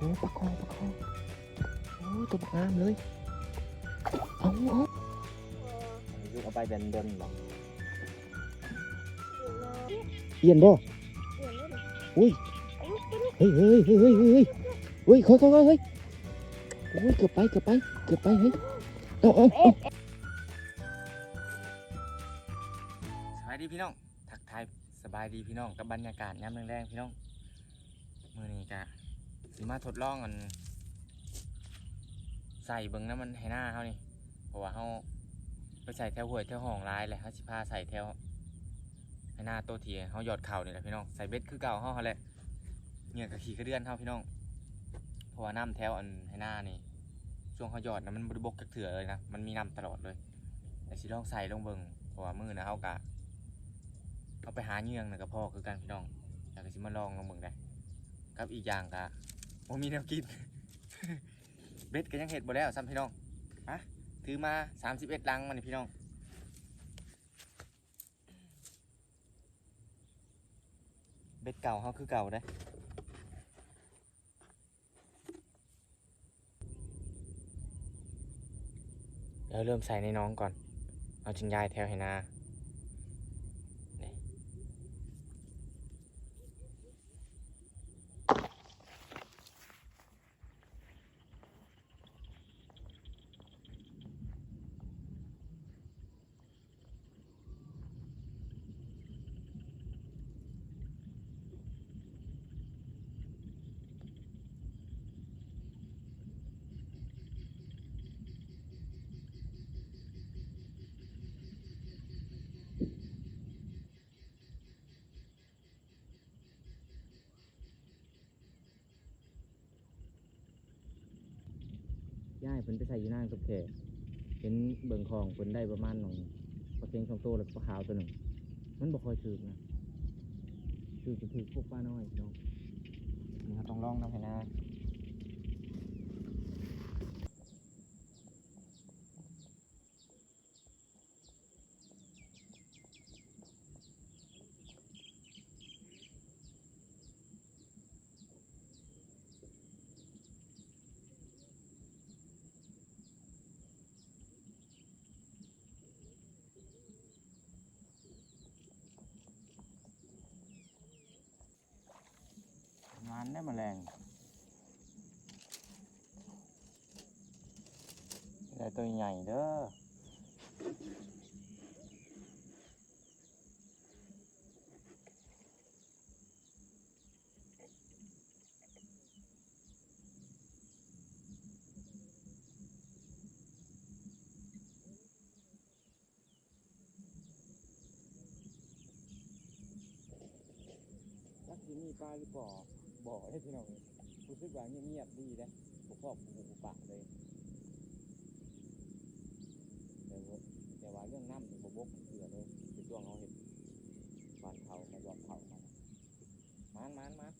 โอ้ปลาคองปลาคองโอ้ตัวบักงามเลยเอาเอายุกเอาไปเป็นดนบอเอียนบ่อุ้ยเฮ้ยเฮ้ยเฮ้ยเฮ้ยเฮ้ยเฮ้ยเฮ้ยค่อยค่อยเฮ้ยโอ้ยเกือบไปเกือบไปเกือบไปเฮ้ยเอาเอาเอาสบายดีพี่น้อง ทักทายสบายดีพี่น้องกับบรรยากาศยามแรงๆพี่น้องมือนี้กะ สิมาทดลองกัน ใส่เบิ่งน้ำมันให้หน้าเฮานี่เพราะว่าเฮาไปใส่แถวหวยแถวห้องลายแหละเฮาสิพาใส่แถวให้หน้าโตวทีเฮาหยอดเข่านี่แหละพี่น้องใส่เบ็ดคือเก่าเฮาหั่นแหละเนี่ยก็ขี่กระเดือนเฮาพี่น้องเพราะว่าน้ำแถวอันให้หน้านี่ช่วงเฮาหยอดนะมันบ่ได้บกจักเถื่อเลยนะมันมีน้ำตลอดเลยแต่สิลองใส่ลงเบิ่งเพราะว่ามือนะเฮากะเอาไปหาเหยื่องนะกับพ่อคือกันพี่น้องอยากจะสิมาลองลองเบิ่งได้กับอีกอย่างก็ บ่มีแนวกิน เบ็ดก็ยังเห็ดบ่แล้วซ้ำพี่น้องอะถือมา31ลังมันนี่พี่น้องเบ็ดเก่าเฮาคือเก่าเด้เดี๋ยวเริ่มใส่ในน้องก่อน เอาจิงยายแถวให้นา ย่ายเพิ่นไปใส่อยู่นางกับแขกเห็นเบิ่งของเพิ่นได้ประมาณหนองปลาเค็งสองตัวแล้วปลาขาวตัวหนึ่ง มันบ่ค่อยถือนะถือจะถือพวกปลาน้อยเน้องนี่ครับต้องลองน้ำให้นางานได้แมลงได้ ตัวใหญ่เด้อลักที่มีปลาหรือบ่อบ่อได้พี่น้องรู้สึกว่าเงียบๆดีนะผมชอบปูปากเลย เรื่องน้ำนี่บ่บกเสือเลยคือช่วงเขาเห็นบานเขามายอดเขามันมันมันมัน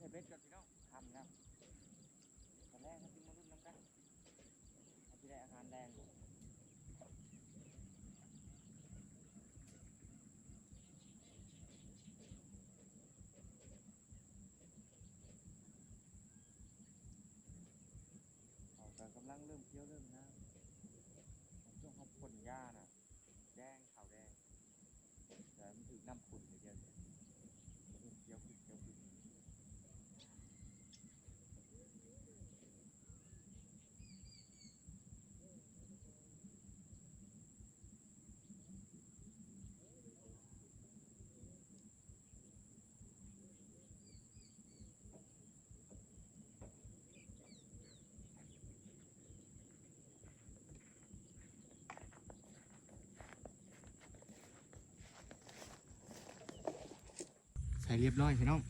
เดี๋ยวนี้เสียงต แรงแต่กำลังเริ่มเคี้ยวเริ่มนะช่วงเขาผลยา ส่เรียบร้อยพี่น้อง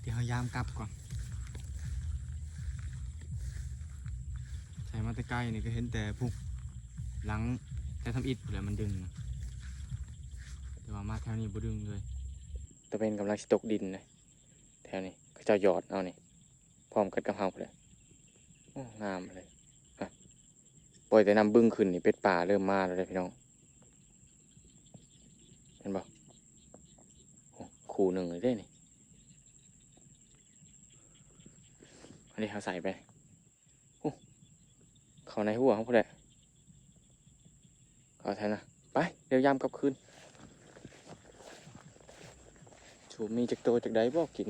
เดี๋ยวยามกลับก่อน ใส่มาแต่ไกลนี่ก็เห็นแต่พุกหลังแต่ทำอิดเลยมันดึง แต่ว่ามาแถวนี้บ่ดึงเลยตะเป็นกำลังสิตกดินเลยแถวนี้ก็จะหยอดเอานี่พร้อมกันกับเฮาเลยงามเลยอะปล่อยแต่น้ำบึ้งขึ้นนี่เป็ดป่าเริ่มมาแล้วเลยพี่น้องเห็นบ่ คูหนึ่งเลยได้นี่อันนี้เขาใส่ไปเขาในหัวเขาพอดีเขาแทนนะ ไป เดี๋ยวยามกลับคืนชูมีจากโตจากใดบอกกิน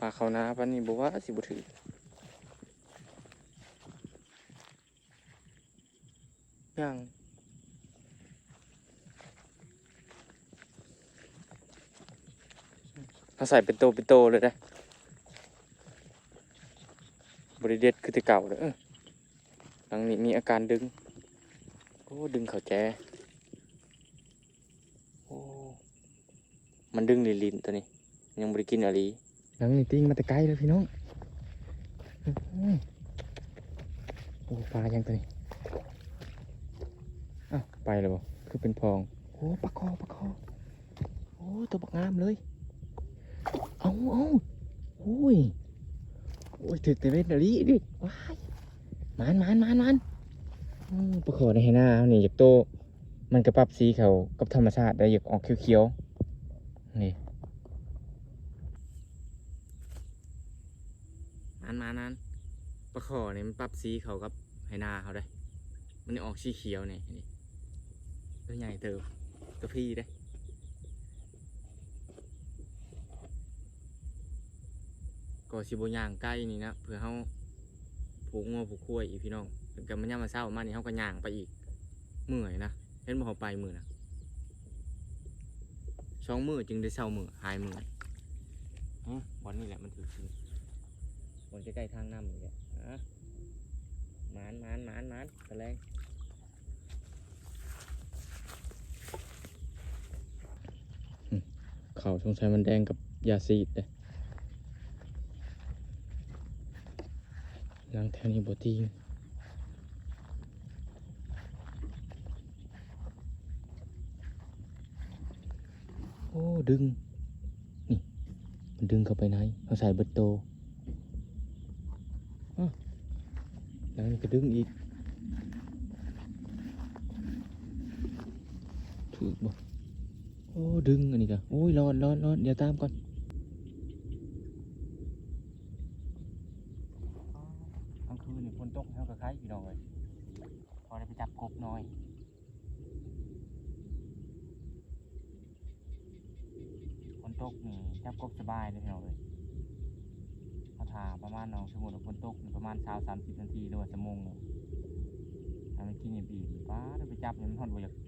ปลาเขานาปันนี้บอกว่าสิบุถือ ยังเขาใส่เป็นโตเป็นโตเลยนะบริเด็ดคือที่เก่าเลยหลังนี้มีอาการดึงโอ้ดึงเขาแจโอ้มันดึงลินลินตัวนี้ ยังบริกินอะไรหลังนี้ติ้งมาแต่ไกลเลยพี่น้องอื้อหือโอ้ปลายังตัวนี้ อ้าวไปแล้วบ่คือเป็นพอง โอ้ปลาคอปลาคอโอ้ตัวบักงามเลย เอาเอาโอ้ยโอ้ยถึกแต่เวทนาลีดิว้ายมันมันมันมันอืมปลาคอในหน้าเอานี่อยากโต มันกระปรับสีเขากับธรรมชาติได้อยากออกเขียวๆนี่มันมันมันปลาคอเนี่ยมันปรับสีเขากับไหน้าเขาได้ มันออกสีเขียวเนี่นี่ ตัวใหญ่เติบตัวพี่ได้ก็สิบย่างใกล้นี่นะเพื่อเขาผูกงัวผูกคุ้ยอีกพี่น้องกับมันย่ามาเศร้ามานี่เขาก็ย่างไปอีกเมื่อยนะเห็นบ่เขาไปมือนะสองมือจึงได้เศร้ามือหายมืออ๋อบอลนี่แหละมันถือจริงบอลใกล้ๆทางน้ำนี่แหละอะหมานหมานหมานหมานตะแรง เขาสงสัยมันแดงกับยาซีดเลยล้างแถวนี้บตีโอ้ ดึง นี่มันดึงเข้าไปไหนเอาใส่เบิดโตแล้วนี่ก็ดึงอีกถูกบ่ อ้ดึงอันนี้ก็โอ้ยรอดรอดรอดเดี๋ยวตามก่อนกลางคืนนี่ฝนตกแล้วก็คล้ายพี่น้องเลยพอได้ไปจับกบหน่อยฝนตกนี่จับกบสบายเลยพี่น้องเลยเขาถาประมาณน้องสมมุติว่าฝนตกนี่ประมาณสาวสามสิบนาทีหรือว่าชั่วโมงหนึงถ้ามันกินอย่างปีป้าได้ไปจับเนี่ยมันทนบ่อยาก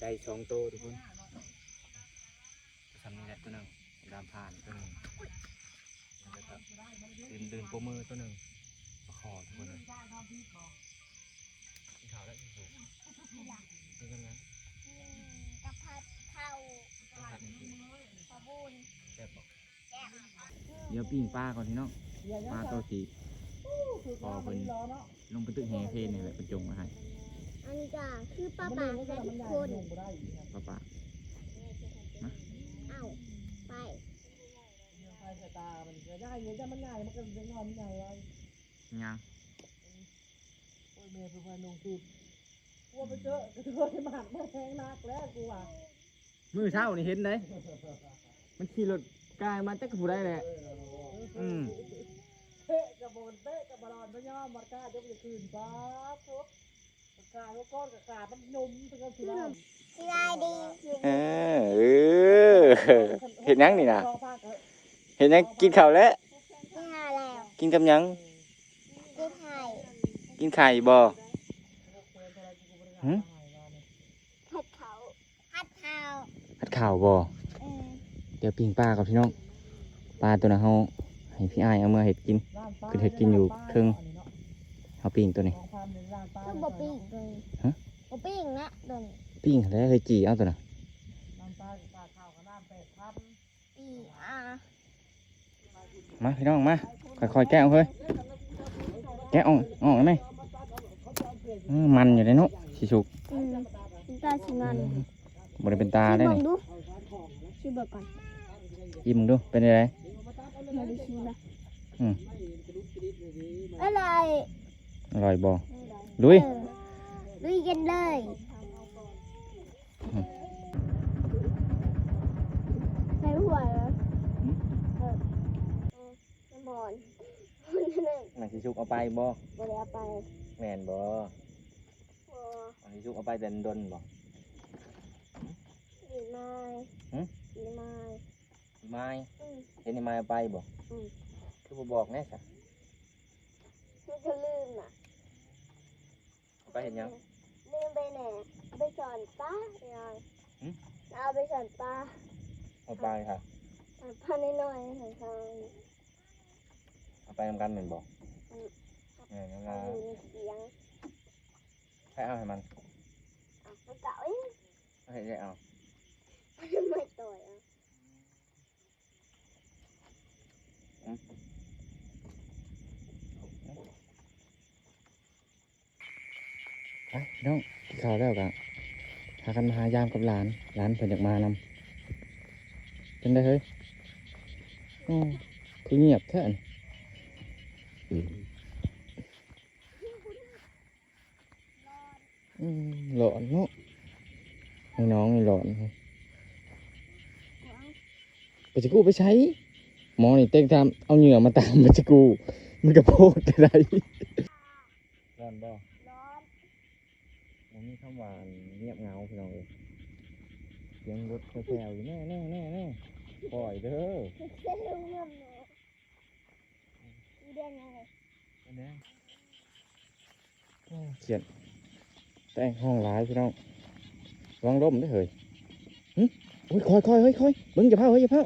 ได้สองโตวทุกคนทำนี่แหละตัวหนึ่งดามผ่านตัวหนึ่งแล้วก็เดินเดินโปรมือตัวหนึ่งมาขอทุกคนเลยกินข้าวแล้วกินข้าวเป็นยังไงผัดข้าวขบุญแซ่บบ่แก้วเดี๋ยวปิ้งปลาก่อนพี่น้องปลาตัวสี พอเพิ่นลงไปตึกแห่เพนนี่แหละเป็นจงมาให้อันนี้จ้ะคือป้าป่าและทุกคนป้าป้าเอ้าไปใช่สายตา มันก็ได้เงี้ยจะมันง่ายมันก็เป็นงอมใหญ่ไว้ยังโอ้ยเมย์เป็นคนลงทุนกลัวไปเจอกระเทยหมักมาแทงนักแล้วกูอะมือเช้านี่เห็นได้มันขี่รถกายมาจักผู้ได้แหละ อืม เตะกับบนเตะกับบอลไม่ย่อมมันกล้ายกจะคืนป้าทุบมันกล้ายกก้อนกับกาดมันนุ่มถึงกับสิได้สบายดีสิเออเออเห็นยังนี่นะเห็นยังกินข้าวแล้วที่หาแล้วกินกับหยังที่ไทยกินไข่บ่หืมผัดเขาผัดข้าวผัดข้าวบ่เออเดี๋ยวปิ้งปลากับพี่น้องปลาตัวนั้นเฮา ให้พี่อ้ายเอามาเฮ็ดกิน คือเฮ็ดกินอยู่ครึ่งเฮาปิ้งตัวนี้คือบ่ปิ้งเลยฮะบ่ปิ้งนะเดินปิ้งแล้วเฮ้ยจีเอาตัวน่ะน้ำปลากับปลาข้าวกับน้ำเป็ดพันปีอะมาพี่น้องมาค่อยๆแกะเอาเฮ้ยแกะออกออกได้ไหมเออมันอยู่ในเนาะสิสุกอืมตาชิมันบ่ได้เป็นตาได้ชิมนี่ดูชิมเบิกก่อนยิ้มดูเป็นยังไงมาดูชิมนะอืมอะไรอร่อยบ่ลุย เออลุยกันเลยอืมใส่หัวเหรอเออเออน้ำบอลมันนั่นน่ะสิสุกเอาไปบ่บ่ได้เอาไปแม่นบ่โอ้อันสิสุกเอาไปเดินดนบ่ดีไม้หึดีไม้ ไม้อืมเห็นไอ้ไม้เอาไปบ่อืมคือบ่บอกแน่ซะมันจะลืมอะเอาไปเห็นยัง ลืมไปแหน่เอาไปสอนป้ายังหึ เอาไปสอนป้าเอาไปค่ะสอนป้าน้อยๆของเขาเอาไปนำกันแม่นบ่อืมแม่นยังเอาไงอยู่ในเสียงให้เอาให้มันอะมันเก่าเองเอาให้ได้เอามันไม่ต่อยอะ ไปน้องข้าวแล้วก็หากันมาหายามกับหลาน หลานเพิ่นอยากมานำเป็นได้เฮ้ยอือคือเงียบแท้นอืมหลอนเนาะให้น้องนี่หลอนไปจะกู้ไปใช้ หมอนี่เต็งทำเอาเหงื่อมาตามมาจะกู มันกระโพดอะไรร้อนบ่ร้อนมันมีคำว่าเงียบเหงาพี่น้องเลยเสียงรถแผ่วๆอยู่แน่แน่แน่แน่ปล่อยเด้อเส้นเรื่องเงินเนาะอีเดือนยังไงเขียนแต่งห้องร้ายพี่น้องระวังร่มเด้วยเฮ้ยหึโอ้ยคอยคอยเฮ้ยคอยมึงอย่าเผาเฮ้ยอย่าเผา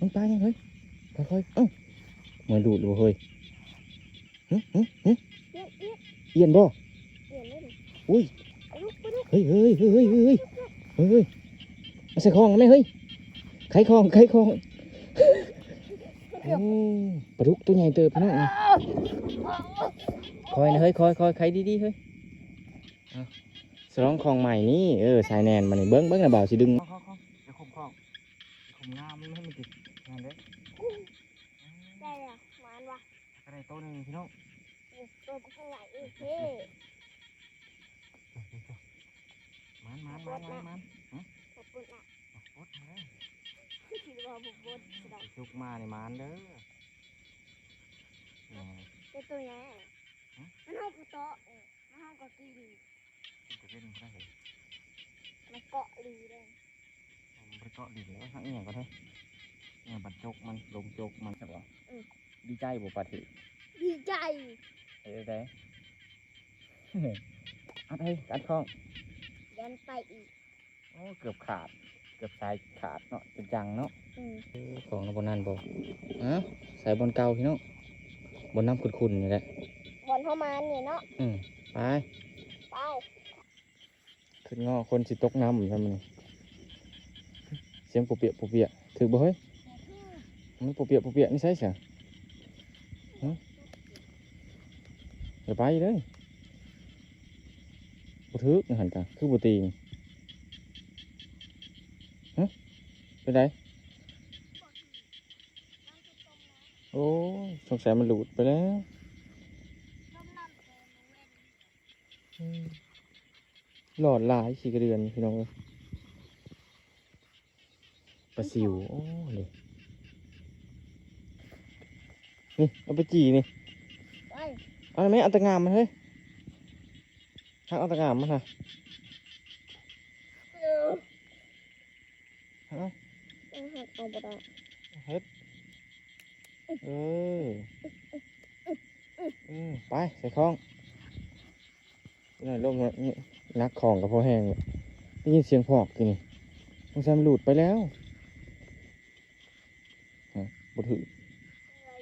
มึงตายยังเฮ้ย คอยคอยเอ้าเหมือนดูดอยู่เฮ้ยหึหึหึเอียดเอียดเอียนบ่เอียดเลยอุ้ยเอาลูกไปลูกเฮ้ยเฮ้ยเฮ้ยเฮ้ยเฮ้ยเฮ้ยเฮ้ยเอาใส่คลองไหมเฮ้ยไขคลองไขคลองโอ้ปลาดุกตัวใหญ่เติบพี่น้องนี่คอยนะเฮ้ยคอยคอยไขดีๆเฮ้ยเอาสลองคลองใหม่นี่เออสายแนนมานี่เบิ้งเบิ้งนะบ่าวสิดึงคลองคลองจะคมคลองคมงามไม่ให้มันติดงานเด้ ได้อะหวานว่ะ อะไรโตนึงพี่น้องอีกตัวข้างหลังอีกเฮ้มันมันมันมันมันขอบคุณอะโอ๊ตมาเลยคิดว่าบุบบดสะดจุกมาในมันเด้อแหมเป็นตัวใหญ่มันห้องกุโตะมันห้องกะกีดีจะเป็นได้เหรอมันเกาะลีเลยมันไปเกาะดินแล้วทั้งเอียงก็ได้เนี่ยบัดจกมันลงจกมันใช่ปะ ดีใจบ่ปะถือดีใจเอ้ยได้อัดให้กัดข้องยันไปอีกโอ้เกือบขาด เกือบสายขาดเนาะเป็นจังเนาะอืมของบนนั้นบ่อ้าวใส่บนเก่าพี่น้องบนน้ำขุ่นๆนี่แหละบอลเข้ามาเนี่ยเนาะอืมไปไปขึ้นงอคนสิตกน้ำอยู่ทำไมนี่เสียงปวเปียกปวเปียกถือบ่เฮ้ยมันปวเปียกปวเปียกนี่ใช่เสียฮ อย่าไปเลยบ่ถือนี่หันกันคือบ่ตีงฮะเป็นไรโอ้สงสัยมันหลุดไปแล้วหลอดลายสีกระเดือนพี่น้องเอ้ยปลาซิว โอ้เลยนี่ เอาไปจีนี่ อาไหมเอาตะงามมันเฮ้ยหักเอาตะงามมันฮะเออหักเอาเอาหักเอาบ่ได้เฮ็ดเอออืมไปใส่คล้องนี่ลมมานี่นักของกับพอแห้งเลยได้ยินเสียงพอกกินนี่สงสัยมันหลุดไปแล้วฮะบ่ถือ อ้าว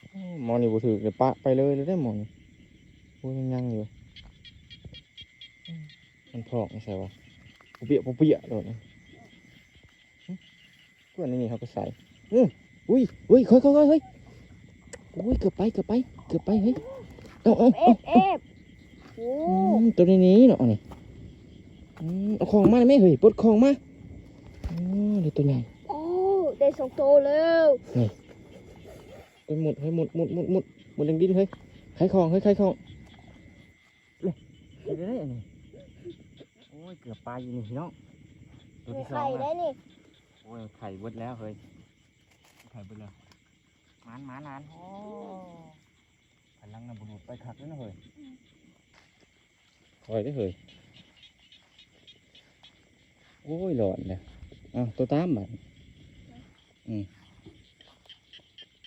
ห มอนี่บ่ถือเดี๋ยวปะไปเลยเลยได้หมอนี่โอ้ยยังยังอยู่อืมมันพอกไม่ใช่วะปุเปียกปุเปียกโดดนะหึเพื่อนนี่เขาก็ใส่อืออุ้ยอุ้ยค่อยค่อยค่อยเฮ้ยอุ้ยเกือบไปเกือบไปเกือบไปเฮ้ยเอาเอาเอเอาฟเอฟโอ้อืมตัวนี้นี้เนาะนี่อืมเอาของมาได้ไหมเฮ้ยปลดของมาอ๋อเดี๋ยวตัวใหญ่โอ้ได้สองโตแล้ว ไปหมดเฮ้ยหมดหมดหมดหมดหมดแรงดินเฮ้ยไข่ของเฮ้ยไข่ของเลยเดี๋ยวได้อันนี้โอ้ยเกือบไปอยู่นี่พี่น้องตัวมีที่สอไข่งได้อะนี่โอ้ยไข่เบิดแล้วเฮ้ยไข่เบิดแล้วหมานหมานหมานโอ้พลังน่ะบุรุษไปขักแล้วนะเฮ้ยคอยได้อเฮ้ยโอ้ยหลอนเลยอ้าวตัวตามบัดอืม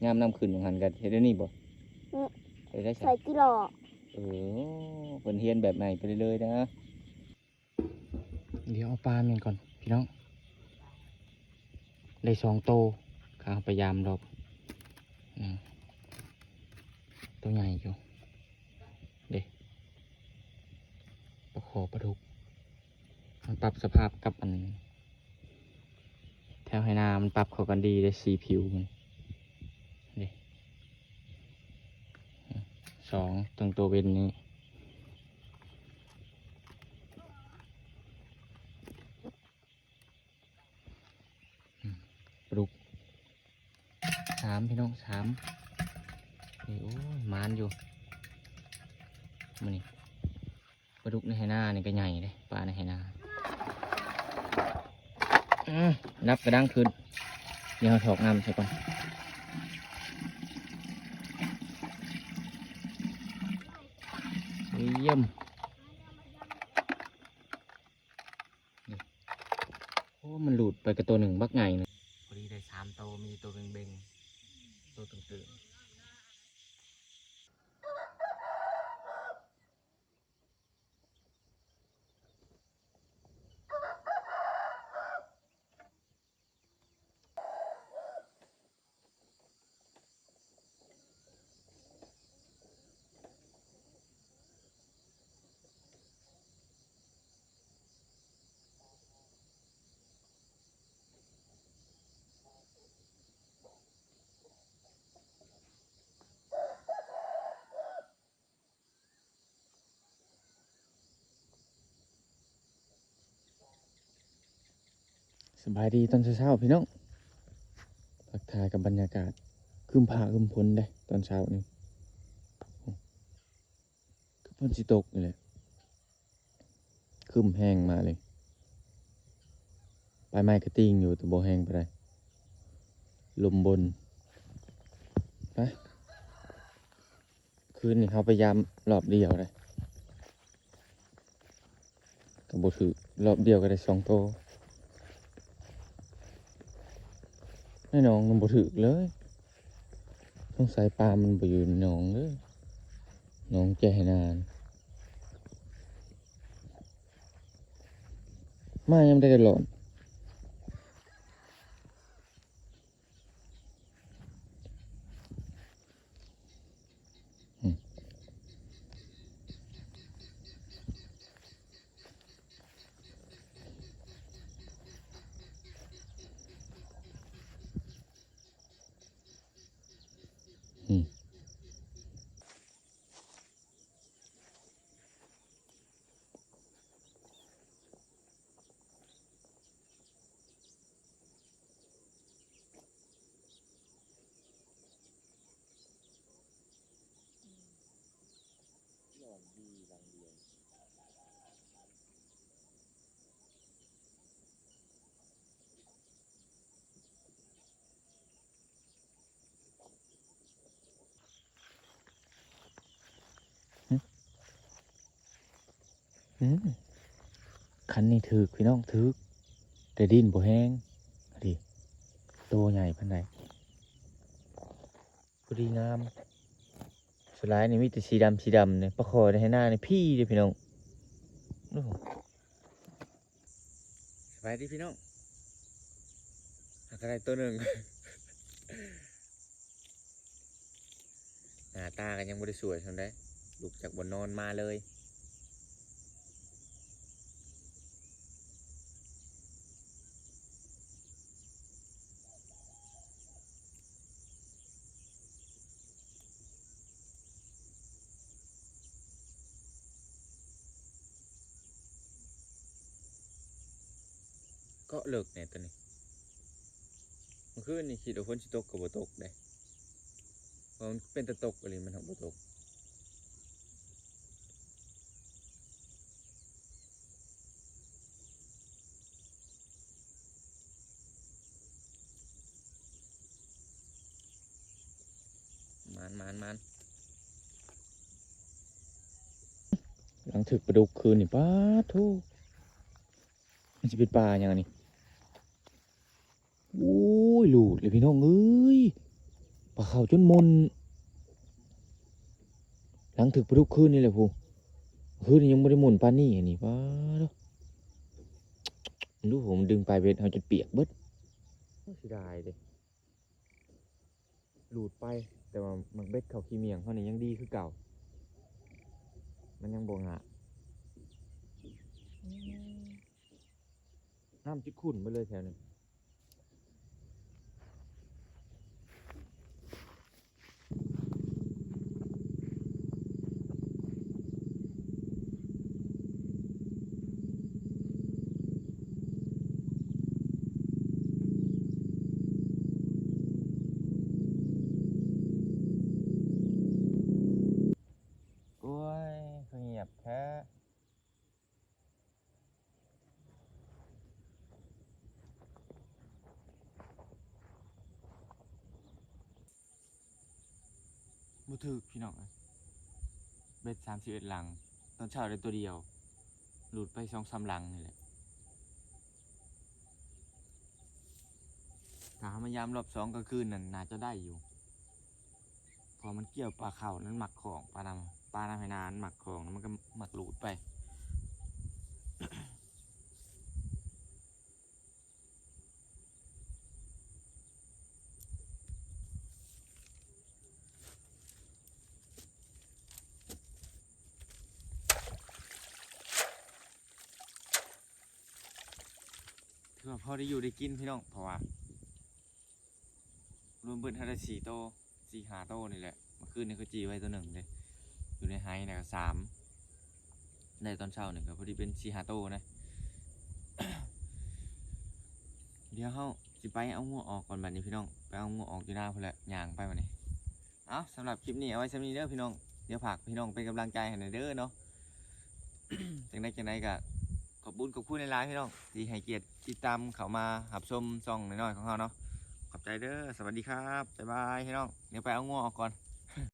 งนั้นกระลำเลยทั้งเสียงครับเออหลังที่สามแล้วร้านตามหลังอะสูตรผลแน่นะไปใส่เอาปลาดุกวังช่วงน่ะยามน้ำขึ้นของหันกันเห็นได้นี่บ่เห็นได้ใส่ใส่กิโลเออเปินเฮียนแบบใหม่ไปเรื่อยๆนะเดี๋ยวเอาปลาเมียนก่อนพี่น้องได้สองโตวข้าพยายามรอบอืมตัวใหญ่อยู่เด็ปลาขอปลาดุกมันปรับสภาพกับมัน แถวไหนามันปรับเข้ากันดีเลยสีผิวมันเด็ สองตรงตัวเวนนี้ ปลุกสามพี่น้องสามนี่โอ้ยมานอยู่มันนี่ปลาดุกในไหนานี่ก็ใหญ่เลยปลาในไหนาอื้อนับกระด้างขึ้น เดี๋ยวถอกน้ำใส่ก่อน เยี่ยมโอ้ มันหลุดไปกับตัวหนึ่งบักไงเลยพอดีได้สามตัวมีตัวเบ่งเบ่งตัวตึง สบายดีตอนเช้าๆพี่น้องทักทายกับบรรยากาศคืมผ่าคืมพ้นได้ตอนเช้านี่คือพ้นสิตกนี่แหละคืมแห้งมาเลยปลายไม้กระติ้งอยู่แต่บ่แห้งไปได้ลมบนไปคืนนี้เขาพยายามรอบเดียวเลยกับบถือรอบเดียวก็ได้สองโตว ในหนองมันบ่ถึกเลยต้องสัยปลามันบ่อยู่ในหนองเลยหนองแก่นาน มายังไม่ได้หลอน อืมคันนี้ถือพี่น้องถือแต่ดินบ่แห้งดิโตใหญ่พันใดพอดีงามสลายนี่มีแต่สีดำสีดำเนี่ยประคอในหน้าในพี่เด้อพี่น้องโอ้โหสบายดีพี่น้องหากอะไรตัวหนึ่งหน้าตากันยังบ่ได้สวยทังได้ลุกจากบนนอนมาเลย ก็เลิกเนี่ยตัวนี้มื่อคืนนี่คิดว่าฝนสิตกกับบ่ตกได้เพราะมันเป็นตะตกอะไรมันทำบ่ตกมานมานมานหลังถึกประดุกคืนนี่ป้าทูมันจะเป็นปลาอย่างนี้ โอ้ยหลุดเลยพี่น้องเอ้ยปลาเข่าจนมน หลังถึกประดุกคืนนี่แหละพูคืนนี้ยังไม่ได้หมุนปลานี่อันนี้ป้าเด้อดูผมดึงปลายเบ็ดเขาจนเปียกเบิดเสียดายเลยหลุดไป แต่ว่ามันเบ็ดเขาขี้เมียงเขานี่ยังดีคือเก่า มันยังบงอะน้ำจิขุ่นไปเลยแถวนี้โอ้ยเงียบแท้ บ่ ถึกพี่น้องเอ้ยเบ็ดสามสิบเอ็ดหลัง ตอนเช้าได้ตัวเดียว หลุดไปสองสามหลังนี่แหละถ้ามายามรอบสองก็คืนนั่นน่าจะได้อยู่ พอมันเกี่ยวปลาเข่านั้นหมักของปลาดำปลาดำไหนานหมักของแล้วมันก็หมักหลุดไป ถือว่าพอได้อยู่ได้กินพี่น้องเพราะว่ารวมเบิดเท่าได้สี่โตสี่หาโตนี่แหละเมื่อคืนนี่ก็จีไว้ตัวหนึ่งเลยอยู่ในไฮนี่ยก็สามในตอนเช้าเนี่ยก็พอดีเป็นสี่หาโตนะ เดี๋ยวเขาสิไปเอางัวออกก่อนบัดนี้พี่น้องไปเอางัวออกอยู่หน้าพอแหละย่างไปวันนี้เอาสำหรับคลิปนี้เอาไว้สำนี้เด้อพี่น้องเดี๋ยวฝากพี่น้องเป็นกำลังใจให้หน่อยเด้อเนาะจังไดจังไดก็ขอบคุญขอบคุณในไลน์พี่น้องที่ให้เกียรติ ติดตามเขามาหับชมซ่องน้อยๆของเขาเนาะขอบใจเด้อสวัสดีครับบ๊ายบายพี่น้องเดี๋ยวไปเอางัวออกก่อน